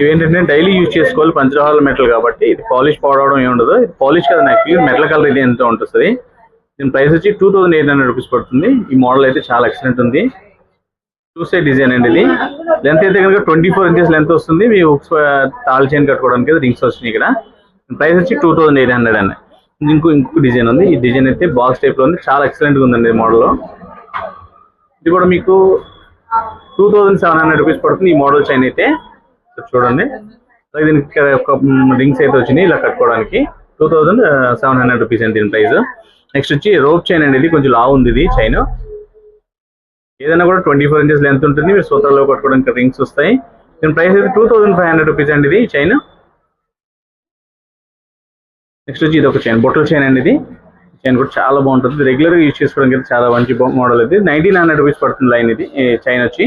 ఇవేంటంటే daily use చేసుకోవాలి పంచలోహాల metal కాబట్టి ఇది పాలిష్ పాడవడం ఏమి ఉండదు. ఇది పాలిష్ కదా యాక్చువల్లీ మెటల్ కలర్ ఇది ఎంత ఉంటుంది. దీని ప్రైస్ వచ్చి two thousand eight hundred rupees పడుతుంది. ఈ మోడల్ అయితే చాలా ఎక్సలెంట్ ఉంది. చూసే డిజైన్ అండి ఇది. లెంత్ అయితే కనుక ట్వంటీ ఫోర్ ఇంచెస్ లెంత్ వస్తుంది. మీ హుక్స్ తాల్ చైన్ కట్టుకోవడానికి రింగ్స్ వస్తున్నాయి ఇక్కడ. ప్రైస్ వచ్చి టూ థౌసండ్ ఎయిట్ హండ్రెడ్ అండి. ఇంకో ఇంకొక డిజైన్ ఉంది. ఈ డిజైన్ అయితే బాక్స్ టైప్లో ఉంది. చాలా ఎక్సలెంట్గా ఉందండి ఈ మోడల్. ఇది కూడా మీకు two thousand seven hundred rupees పడుతుంది. ఈ మోడల్ చైన్ అయితే చూడండి. అలాగే దీనికి ఒక రింగ్స్ అయితే వచ్చినాయి ఇలా కట్టుకోవడానికి. Two thousand seven hundred rupees అండి దీని ప్రైస్. నెక్స్ట్ వచ్చి రోప్ చైన్ అండి ఇది కొంచెం లావు ఉంది ఇది చైన్ ఏదైనా కూడా ట్వంటీ ఫోర్ ఇంచెస్ లెంత్ ఉంటుంది. మీరు సూత్రాల్లో కట్టుకోవడానికి రింగ్స్ వస్తాయి. దీని ప్రైస్ అయితే two thousand five hundred rupees అండి ఇది చైన్ నెక్స్ట్ వచ్చి ఇది ఒక చైన్ బొట్టల చైన్ అండి ఇది. చైన్ కూడా చాలా బాగుంటుంది. రెగ్యులర్గా యూజ్ చేసుకోవడానికి అయితే చాలా మంచి మోడల్ ఇది. నైన్టీన్ హండ్రెడ్ రూపీస్ పడుతుంది లైన్ ఇది. చైన్ వచ్చి.